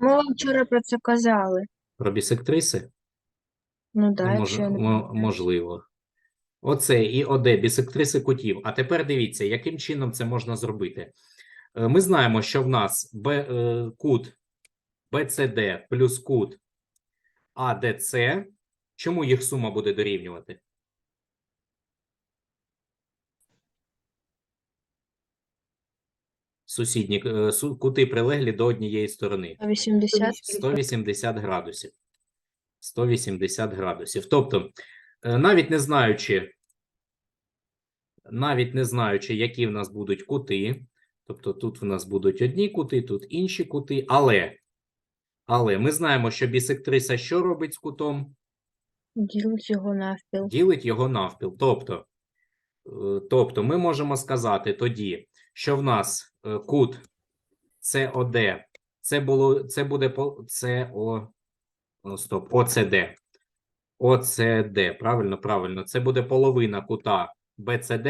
Ми вам вчора про це казали. Про бісектриси? Ну так, Ну, якщо я не мо- можливо. Оце і ОД, бісектриси кутів. А тепер дивіться, яким чином це можна зробити. Е, Ми знаємо, що в нас Б, е, кут BCD плюс кут ADC. Чому їх сума буде дорівнювати? Сусідні е, кути прилеглі до однієї сторони. 80. 180 градусів. 180 градусів. Тобто, е, навіть не знаючи, навіть не знаючи, які в нас будуть кути, тобто тут в нас будуть одні кути, тут інші кути, але, але ми знаємо, що бісектриса що робить з кутом? Ділить його навпіл. Ділить його навпіл. Тобто, е, тобто ми можемо сказати тоді, що в нас е, кут СОД, це було, це буде по стоп, ОЦД. ОЦД, правильно, правильно. Це буде половина кута БЦД,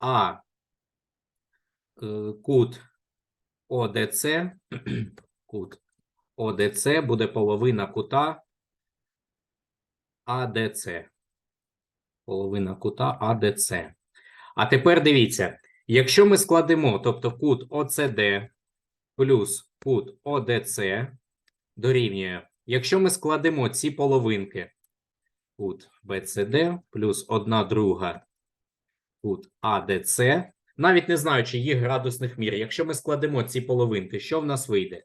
а е, кут ОДЦ, кут ОДЦ буде половина кута АДЦ. Половина кута АДЦ. А тепер дивіться, якщо ми складемо, тобто кут ОЦД плюс кут ОДЦ дорівнює, якщо ми складемо ці половинки, кут БЦД плюс одна друга кут АДЦ, навіть не знаючи їх градусних мір, якщо ми складемо ці половинки, що в нас вийде?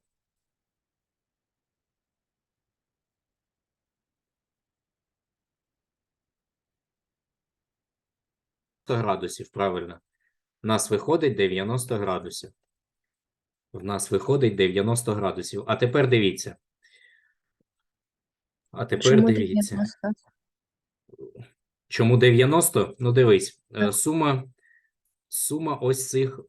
Градусів, правильно. В нас виходить 90 градусів. В нас виходить 90 градусів. А тепер дивіться. А тепер Чому дивіться. 90? Чому 90? Ну, дивись, е, Так. сума, сума ось цих,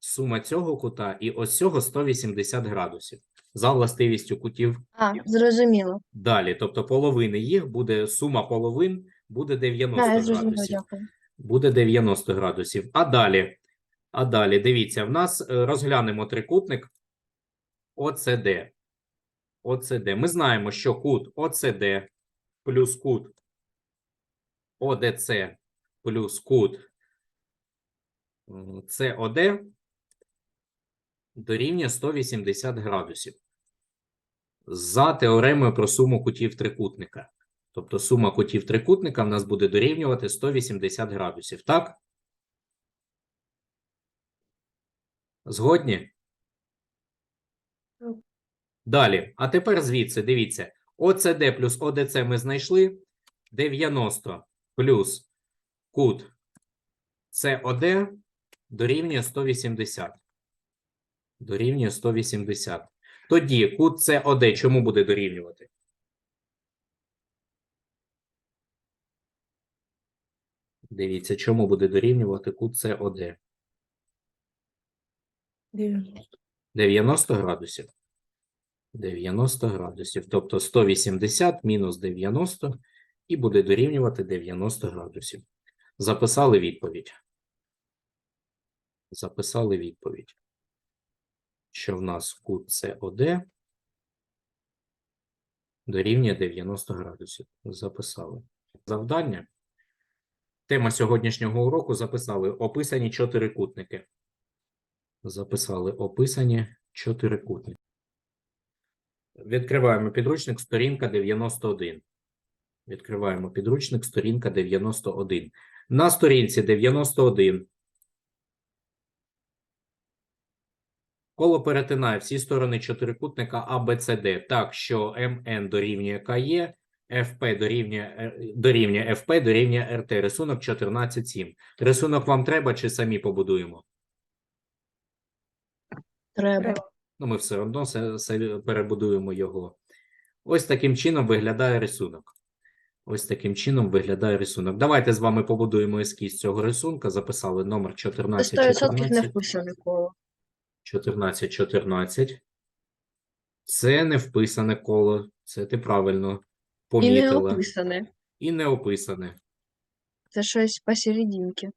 сума цього кута і ось цього 180 градусів. За властивістю кутів А, зрозуміло. далі. Тобто половини їх буде, сума половин буде 90 Так, я зрозуміла, градусів. дякую. Буде 90 градусів. А далі, а далі, дивіться, в нас е, розглянемо трикутник ОЦД. ОЦД. Ми знаємо, що кут ОЦД плюс кут ОДЦ плюс кут СОД дорівнює 180 градусів. За теоремою про суму кутів трикутника. Тобто сума кутів трикутника в нас буде дорівнювати 180 градусів, так? Згодні? Далі. А тепер звідси, дивіться. ОЦД плюс ОДЦ ми знайшли. 90 плюс кут СОД дорівнює 180. Дорівнює 180. Тоді кут СОД чому буде дорівнювати? Дивіться, чому буде дорівнювати кут СОД? 90 градусів. 90 градусів. Тобто 180 мінус 90 і буде дорівнювати 90 градусів. Записали відповідь. Записали відповідь. Що в нас кут СОД дорівнює 90 градусів. Записали. Завдання. Тема сьогоднішнього уроку записали описані чотирикутники. Записали описані чотирикутники. Відкриваємо підручник, сторінка 91. Відкриваємо підручник, сторінка 91. На сторінці 91 коло перетинає всі сторони чотирикутника ABCD так, що МН дорівнює КЕ, ФП дорівнює, Р- дорівнює ФП дорівнює РТ. Рисунок 14.7. Рисунок вам треба чи самі побудуємо? Треба. Ну, ми все одно перебудуємо його. Ось таким чином виглядає рисунок. Ось таким чином виглядає рисунок. Давайте з вами побудуємо ескіз цього рисунка. Записали номер Це 14, 100% не 14, вписане коло. 14, 14. Це не вписане коло. Це ти правильно І не помітила. описане. І не описане. Це щось посерединки.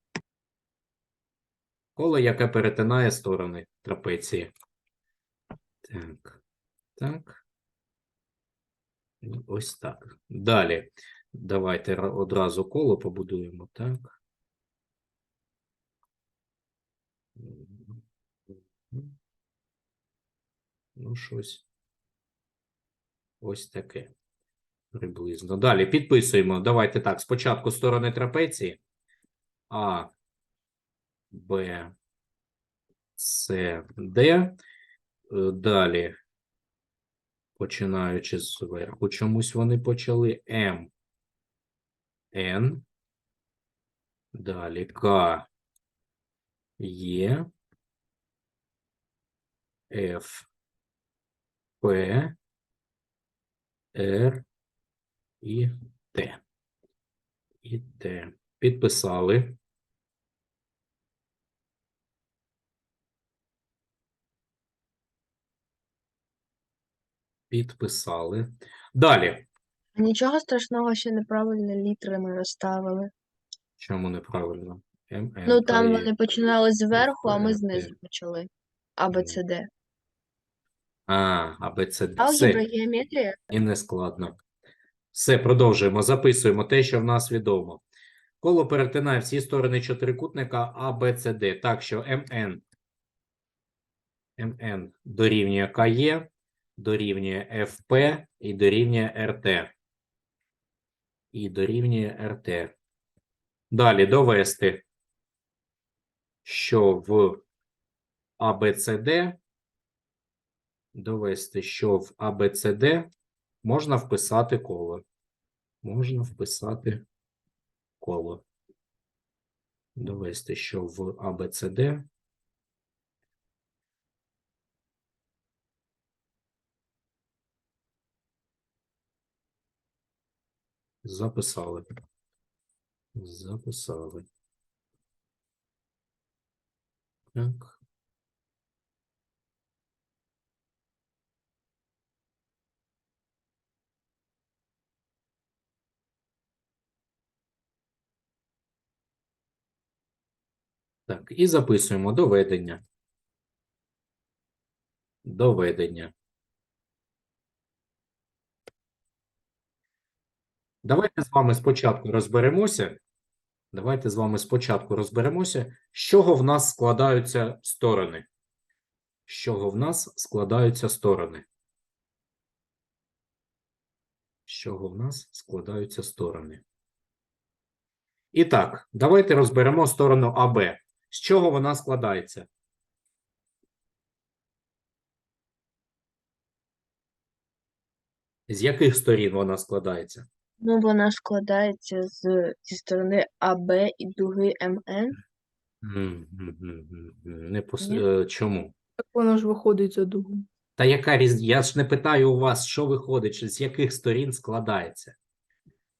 Коло, яке перетинає сторони трапеції. Так. Так. І Ось так. Далі. Давайте ра- одразу коло побудуємо. Так. Ну, щось. Ось таке. Приблизно. Далі підписуємо. Давайте так. Спочатку сторони трапеції. А, Б, С, Д. Е, Далі. Починаючи зверху, чомусь вони почали М, Н. Далі К, Є, Ф, П, Р і Т. І Т. Підписали. Підписали. Далі. Нічого страшного, що неправильно літери ми розставили. Чому неправильно? М, Ну К, там Є. вони починали зверху, а ми знизу почали. А, Б, С, А, А, Б, С, Алгебра, геометрія. І не складно. Все, продовжуємо. Записуємо те, що в нас відомо. Коло перетинає всі сторони чотирикутника А, Б, С, Д. Так що МН. МН дорівнює КЕ, дорівнює ФП і дорівнює РТ. І дорівнює РТ. Далі довести, що в ABCD довести, що в ABCD можна вписати коло. Можна вписати коло. Довести, що в ABCD записали. Записали. Так. Так, і записуємо доведення. Доведення. Давайте з вами спочатку розберемося. Давайте з вами спочатку розберемося, з чого в нас складаються сторони. З чого в нас складаються сторони. З чого в нас складаються сторони. І так, давайте розберемо сторону АБ. З чого вона складається? З яких сторін вона складається? Ну, вона складається з зі сторони АБ і дуги МН. М, м, м, м, м, Не пос... Ні. е, Чому? Так воно ж виходить за дугу. Та яка різ... Я ж не питаю у вас, що виходить, чи з яких сторін складається?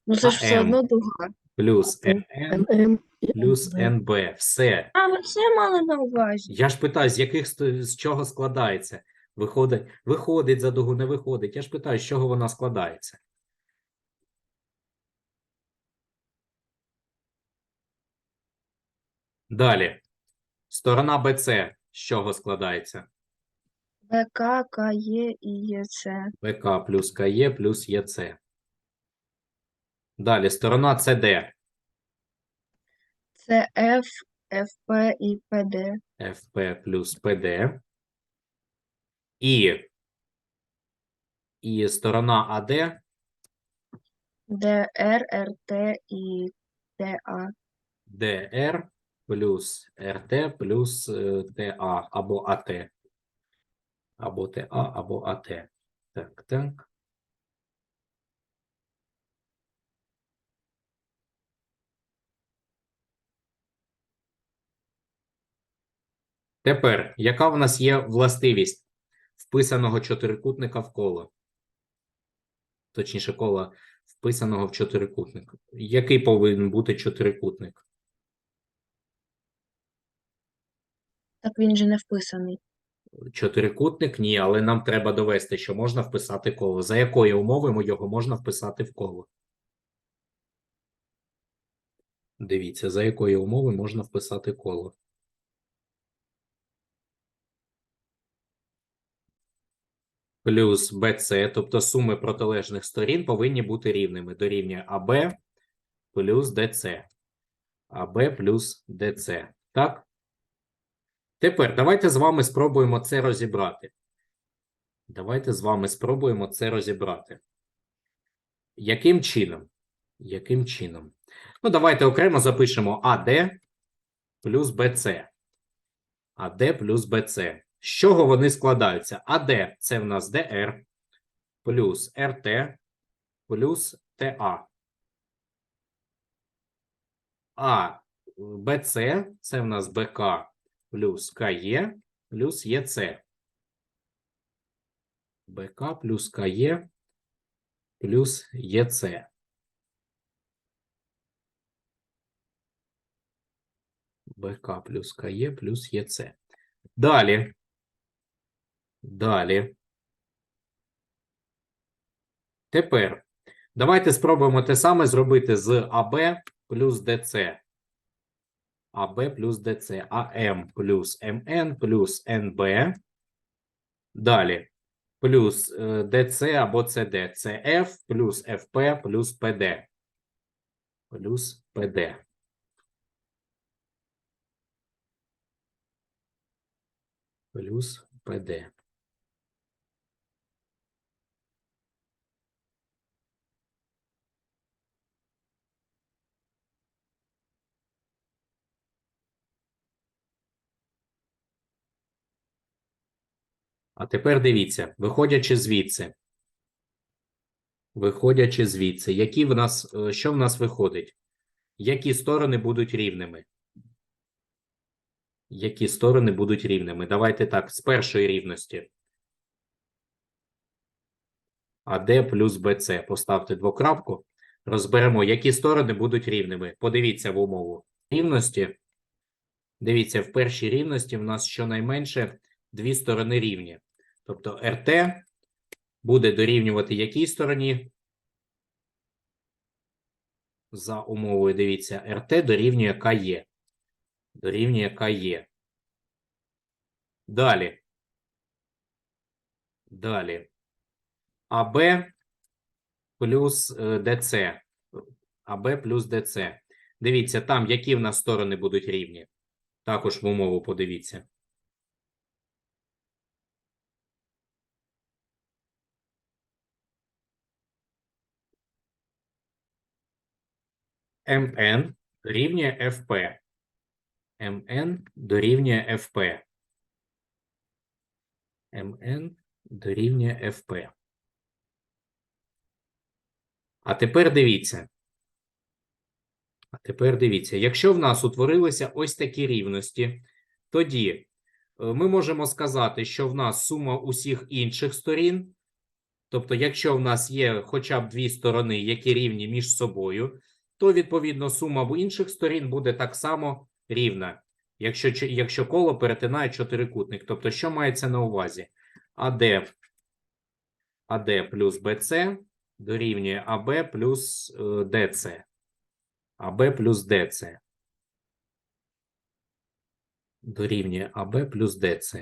Ну, це ж А все М? одно дуга. Плюс М, МН ММ плюс НБ. Все. А, ви все мали на увазі. Я ж питаю, з яких сто- з чого складається? Виходить, виходить за дугу, не виходить. Я ж питаю, з чого вона складається? Далі. Сторона БЦ з чого складається? БК, КЄ і ЄЦ. БК плюс КЕ плюс ЄЦ. Далі. Сторона СД. Це Ф, ФП і ПД. ФП плюс ПД. І, і сторона АД ДР, РТ і ТА. ДР плюс РТ плюс е, ТА або АТ. Або ТА, або АТ. Так, так. Тепер, яка в нас є властивість вписаного чотирикутника в коло? Точніше, кола вписаного в чотирикутник. Який повинен бути чотирикутник? Так він же не вписаний. Чотирикутник ні, але нам треба довести, що можна вписати коло. За якої умови ми його можна вписати в коло? Дивіться, за якої умови можна вписати коло. Плюс BC, тобто суми протилежних сторін повинні бути рівними. Дорівнює АБ плюс DC. АБ плюс DC. Так? Тепер давайте з вами спробуємо це розібрати. Давайте з вами спробуємо це розібрати. Яким чином? Яким чином? Ну, давайте окремо запишемо АД плюс БЦ. АД плюс БЦ. З чого вони складаються? АД це в нас ДР плюс РТ плюс ТА. А БЦ це в нас БК плюс КЕ плюс ЄЦ. БК плюс КЕ плюс ЄЦ. БК плюс КЕ плюс ЄЦ. Далі. Далі. Тепер давайте спробуємо те саме зробити з АБ плюс ДЦ. АБ плюс ДЦ. АМ плюс МН плюс НБ. Далі. Плюс е, ДЦ або ЦД. ЦФ плюс ФП плюс ПД. Плюс ПД. Плюс ПД. А тепер дивіться, виходячи звідси. Виходячи звідси, які в нас, е, що в нас виходить? Які сторони будуть рівними? Які сторони будуть рівними? Давайте так, з першої рівності. АД плюс БЦ. Поставте двокрапку. Розберемо, які сторони будуть рівними. Подивіться в умову. Рівності. Дивіться, в першій рівності в нас щонайменше дві сторони рівні. Тобто РТ буде дорівнювати якій стороні? За умовою, дивіться, РТ дорівнює КЕ. Дорівнює КЕ. Далі. Далі. АБ плюс е, ДЦ. АБ плюс ДЦ. Дивіться, там які в нас сторони будуть рівні. Також в умову подивіться. МН дорівнює ФП. МН дорівнює ФП. МН дорівнює ФП. А тепер дивіться. А тепер дивіться, якщо в нас утворилися ось такі рівності, тоді е, ми можемо сказати, що в нас сума усіх інших сторін. Тобто, якщо в нас є хоча б дві сторони, які рівні між собою, то відповідно сума в інших сторін буде так само рівна, якщо, якщо коло перетинає чотирикутник. Тобто, що мається на увазі? АД, АД плюс БЦ дорівнює АБ плюс е, ДЦ. АБ плюс ДЦ. Дорівнює АБ плюс ДЦ.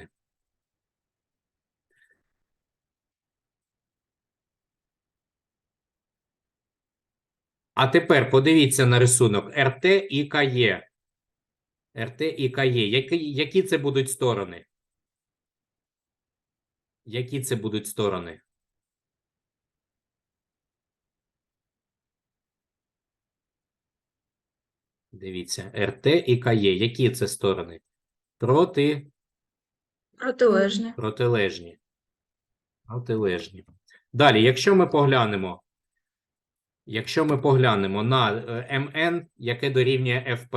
А тепер подивіться на рисунок РТ і КЕ. РТ і КЕ. Які, які це будуть сторони? Які це будуть сторони? Дивіться, РТ і КЕ. Які це сторони? Проти, Протилежні. протилежні. Протилежні. Далі, якщо ми поглянемо, якщо ми поглянемо на е, МН, яке дорівнює ФП.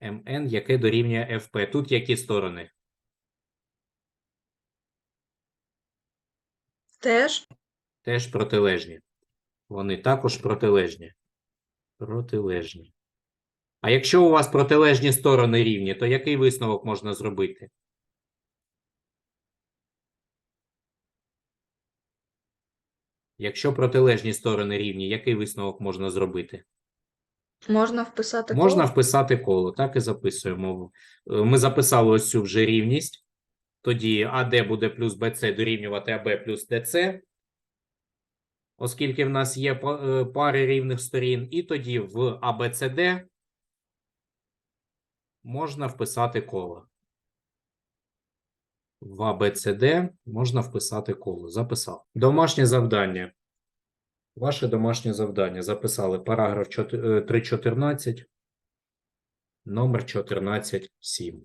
МН, яке дорівнює ФП. Тут які сторони? Теж. Теж протилежні. Вони також протилежні. Протилежні. А якщо у вас протилежні сторони рівні, то який висновок можна зробити? Якщо протилежні сторони рівні, який висновок можна зробити? Можна вписати Можна коло. вписати коло, так і записуємо. Е, Ми записали ось цю вже рівність. Тоді АД буде плюс БЦ дорівнювати АБ плюс ДЦ, оскільки в нас є е, пари рівних сторін. І тоді в АБЦД можна вписати коло. В АБЦД можна вписати коло. Записав. Домашнє завдання. Ваше домашнє завдання. Записали параграф е, 3.14, номер 14.7.